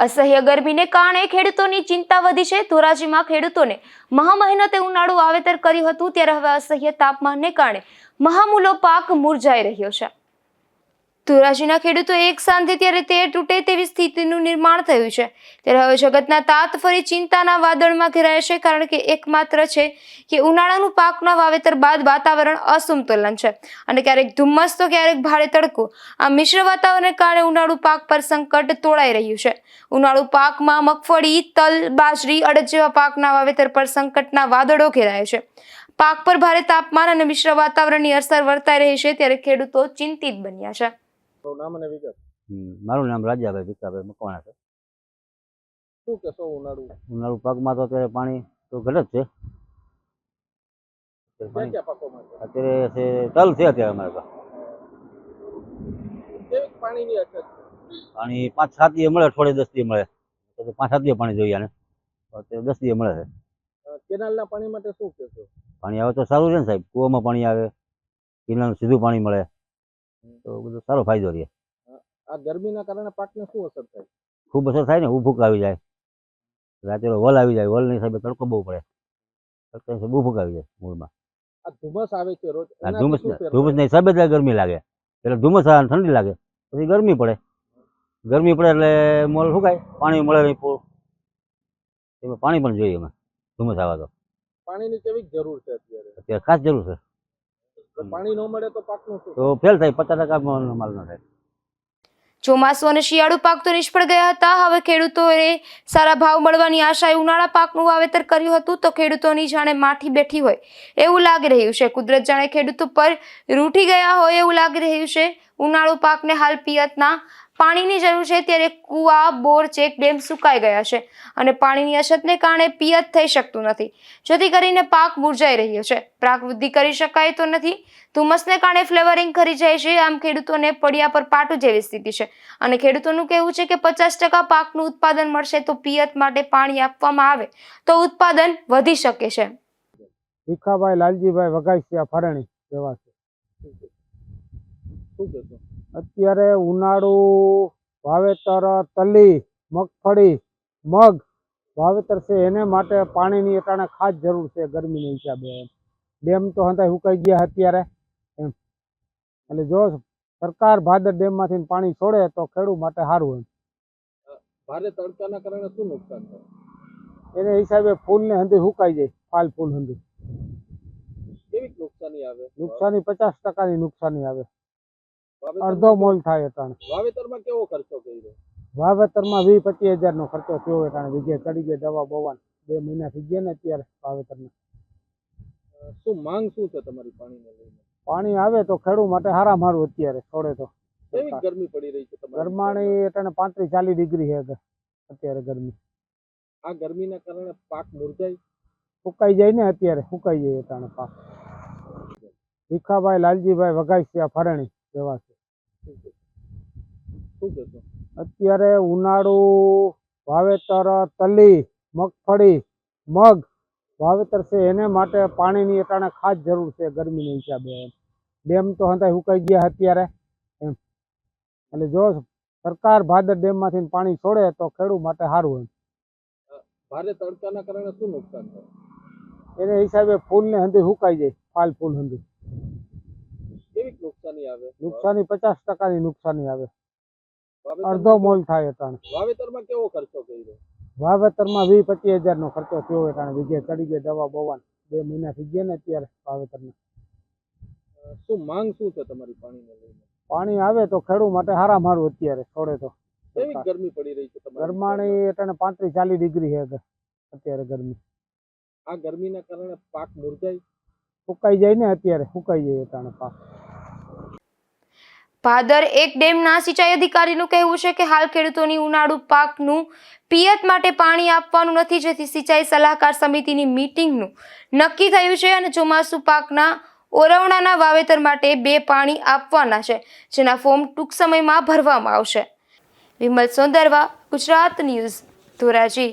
અસહ્ય ગરમીને કારણે ખેડૂતોની ચિંતા વધી છે. ધોરાજીમાં ખેડૂતોને મહામહેનતે ઉનાળુ વાવેતર કર્યું હતું, ત્યારે હવે અસહ્ય તાપમાનને કારણે મહામૂલો પાક મુરઝાઈ રહ્યો છે. ધોરાજીના ખેડૂતો એક સાંજે ત્યારે તે તૂટે તેવી સ્થિતિનું નિર્માણ થયું છે. ત્યારે હવે જગતના તાત ફરી ચિંતાના વાદળમાં ઘેરાય છે કારણ કે એકમાત્ર છે કે ઉનાળાનું પાકના વાવેતર બાદ વાતાવરણ અસમતુલન છે. અને ક્યારેક ધુમ્મસ તો ક્યારેક ભારે તડકો. આ મિશ્ર વાતાવરણને કારણે ઉનાળુ પાક પર સંકટ તોળાઈ રહ્યું છે. ઉનાળુ પાકમાં મગફળી, તલ, બાજરી અડદ જેવા પાકના વાવેતર પર સંકટના વાદળો ઘેરાય છે. પાક પર ભારે તાપમાન અને મિશ્ર વાતાવરણની અસર વર્તાઈ રહી છે ત્યારે ખેડૂતો ચિંતિત બન્યા છે. તો નામ અને વિગત? મારું નામ રાજાભાઈ ભીખાભાઈ મકવાણા છે. શું કહેશો ઉનાળુ? ઉનાળુ પાકમાં તો અત્યારે પાણી તો ઘટ જ છે. અત્યારે છે? તલ છે અત્યારે અમારે તો પાણીની અછત પાણી પાંચ સાત દિવસ મળે અઠવાડિયે દસ દિવસ મળે. તો પાંચ સાત દિવસ પાણી જોઈએ આને. અત્યારે દસ દિવસ મળે છે. કેનાલના પાણી માટે શું કહેશો? પાણી આવે તો સારું છે ને સાહેબ. કૂવામાં પાણી આવે કિનાનું સીધું પાણી મળે. તો બધો સારો ફાયદો રહે. આ ગરમીના કારણે પાકને શું અસર થાય? ખૂબ અસર થાય ને ઉભૂક આવી જાય. રાતે વલ આવી જાય વલ નહીં સાહેબ તડકો બહુ પડે. તડકા ઉભૂક આવી જાય મૂળમાં. આ ધુમ્મસ આવે છે રોજ. ધુમ્મસ ધુમ્મસ નહીં એટલે ગરમી લાગે. એટલે ધુમ્મસ આવે ઠંડી લાગે પછી ગરમી પડે. ગરમી પડે એટલે મોલ સુકાય પાણી મળે નહીં પૂરું. એમાં પાણી પણ જોઈએ એમાં ધુમ્મસ આવે તો. પાણીની કેવી જરૂર છે અત્યારે. અત્યારે ખાસ જરૂર છે. પાણી ન મળે તો પાકનું શું? તો ફેલ થાય પચાસ ટકા માલ માલ ન થાય. ચોમાસું અને શિયાળુ પાક તો નિષ્ફળ ગયા હતા. હવે ખેડૂતોએ સારા ભાવ મળવાની આશાએ ઉનાળા પાકનું વાવેતર કર્યું હતું તો ખેડૂતોની જાણે માઠી બેઠી હોય એવું લાગી રહ્યું છે. કુદરત જાણે ખેડૂતો પર રૂઠી ગયા હોય એવું લાગી રહ્યું છે. ઉનાળુ પાકને હાલ પિયતના પાણીની જરૂર છે ત્યારે કુવા, બોર, ચેક ડેમ સુકાઈ ગયા છે અને પાણીની અછતને કારણે પિયત થઈ શકતું નથી. જેથી કરીને પાક મુરઝાઈ રહ્યો છે. પાક વૃદ્ધિ કરી શકાય તો નથી. ધુમ્મસને કારણે ફ્લેવરિંગ કરી જાય છે. આમ ખેડૂતોને પડ્યા પર પાટું જેવી સ્થિતિ છે. અને ખેડૂતોનું કહેવું છે કે પચાસ ટકા પાકનું ઉત્પાદન મળશે તો પિયત માટે પાણી આપવામાં આવે તો ઉત્પાદન વધી શકે છે. ભીખાભાઈ, લાલજીભાઈ વઘાસિયા ફરણી છે શું કહેશો? અત્યારે ઉનાળુ વાવેતર તલી મગફળી મગ વાવેતર છે એને માટે પાણીની અટાણે ખાસ જરૂર છે ગરમીના હિસાબે. ડેમ તો હંતાય સુકાઈ ગયા અત્યારે. એમ. એટલે જો સરકાર ભાદર ડેમમાંથી પાણી છોડે તો ખેડૂત માટે સારું એમ. ભારે તડકાના કારણે શું નુકસાન થાય? એને હિસાબે ફૂલને હંધી સુકાઈ જાય ફાલ ફૂલ હંધી કેવી નુકસાની આવે? નુકસાની પચાસ ટકાની નુકસાની આવે. અડધો મોલ થાય અટાણે વાવેતરમાં કેવો ખર્ચો કર્યો? વાવેતરમાં વીસ પચીસ હજાર નો ખર્ચો થયો અટાણે વીઘે ચડી ગયો દવા બવાન બે મહિના થઈ ગયા ને અત્યારે વાવેતરના શું માંગ શું છે તમારી પાણીને લઈને? પાણી આવે તો ખેડૂત માટે હારા મારું અત્યારે છોડે તો. કેવી ગરમી પડી રહી છે ગરમાણી એટલે પાંત્રીસ ચાલીસ ડિગ્રી છે અત્યારે ગરમી. આ ગરમીના કારણે પાક મુરઝાય? સુકાઈ જાય ને અત્યારે સુકાઈ જાય અત્યારે પાક. ભીખાભાઈ લાલજીભાઈ ફરણી એવા છે શું કહેશો અત્યારે ઉનાળુ વાવેતર તલી મગફળી મગ વાવેતર છે. એને માટે પાણીની અટાણે ખાસ જરૂર છે ગરમીના હિસાબે. ડેમ તો હંતાય સુકાઈ ગયા અત્યારે. એમ. એટલે જો સરકાર ભાદર ડેમમાંથી પાણી છોડે તો ખેડૂત માટે સારું એમ. ભારે તડકાના કારણે શું નુકસાન થાય? એને હિસાબે ફૂલને હંધી સુકાઈ જાય. ફાલ ફૂલ હંધી નુકસાની આવે? નુકસાની પચાસ ટકાની નુકસાની આવે. અડધો મોલ થાય અટાણે વાવેતરમાં કેવો ખર્ચો કર્યો? વાવેતરમાં વીસ પચીસ હજારનો ખર્ચો થયો અટાણે વીઘે ચડી ગયો દવા બવાન. બે મહિના થઈ ગયા ને અત્યારે વાવેતરના અ, શું માંગ શું છે તમારી પાણીને લઈને? પાણી આવે તો ખેડૂત માટે હારા મારું અત્યારે છોડે તો. કેવી ગરમી પડી રહી છે તમારી? ગરમાણી એટલે પાંત્રીસ ચાલીસ ડિગ્રી છે અત્યારે ગરમી. આ ગરમીના કારણે પાક મુરઝાય? સુકાઈ જાય ને અત્યારે સુકાઈ જાય અત્યારે પાક. ભાદર એક ડેમના સિંચાઈ અધિકારીનું કહેવું છે કે હાલ ખેડૂતોની ઉનાળુ પાકનું પિયત માટે પાણી આપવાનું નથી, જેથી સિંચાઈ સલાહકાર સમિતિની મીટિંગનું નક્કી થયું છે અને ચોમાસુ પાકના ઓરવણાના વાવેતર માટે બે પાણી આપવાના છે, જેના ફોર્મ ટૂંક સમયમાં ભરવામાં આવશે. વિમલ સોંદરવા, ગુજરાત ન્યૂઝ ધોરાજી.